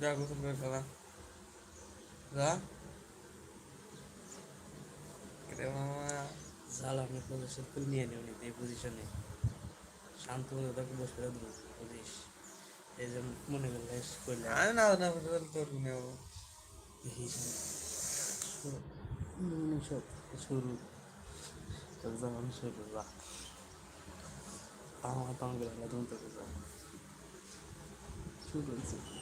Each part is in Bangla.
যা গোসল করে খেলা যা। জাল আপনি পজিশন করে নিয়ে নেবেন এই পজিশনে শান্ত মতো তাকে বসে দেবো বুঝিস? এই যে মনে করলে করলে। আমি না না তোর নেব সব শুরু। তোর যখন শুরু যা। আমার লাগলে তুমি তোকে শুরু সময়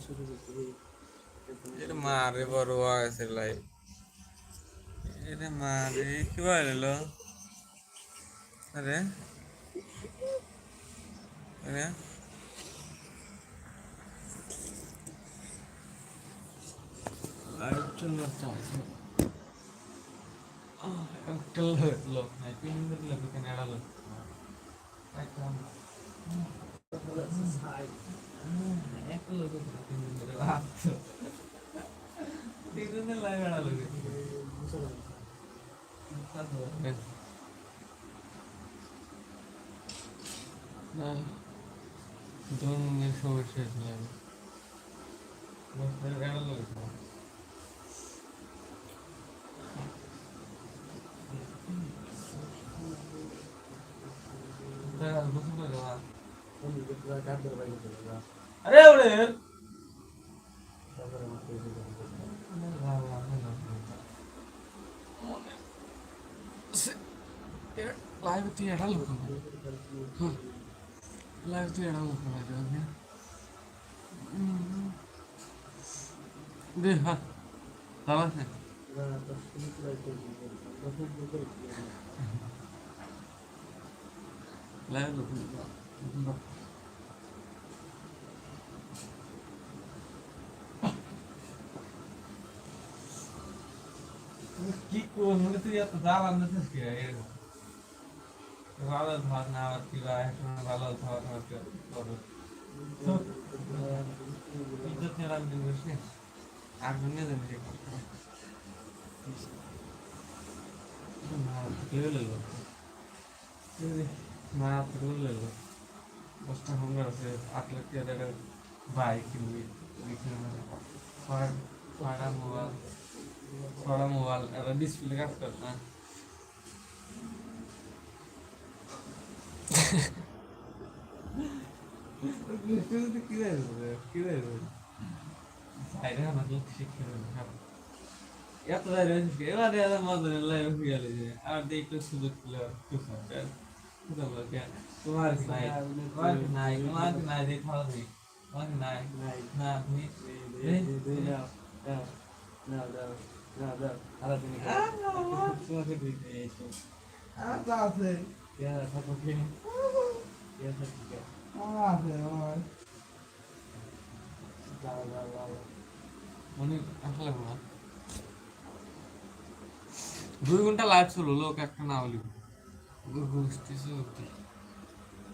শুরু করতে এটা মারে বড় আছে লাই। এটা মারে কি বলল আরে? একটা লোক নাই তিন লোক একটা লোক একটা সমস্যা ছিল একটা লোক আরে ওরে লাইভ তুই এটা লোক লাইভ তুই এটা লোক দে হ্যাঁ দাদা লাইভ লোক কি করব তুই এত জ্বালান দিছিস কি ভালো না আবার কি আর দুনিয়া জানি যে মা তুলে দশটা হোমগার আছে আট লাখ টাকা বাইক কিনবি ছয়টা মোবাইল ছয়টা মোবাইল একটা ডিসপ্লে কাজ কর না। কি দেবে কি দেবে সাইডে আমার লোক দুই ঘণ্টা লাইভ চলো লোক একটা না হলি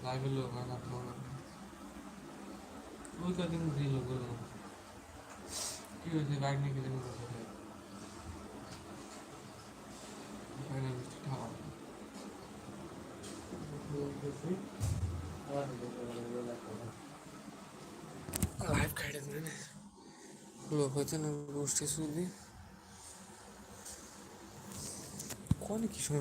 লাইভে লোক হয় না তোমার ওই কদিন দিল বলো কি হয়েছে বাইক নিয়ে কিছু লাইভ দিলে লোক হচ্ছে না গোষ্ঠী শুধু কোন কি সময়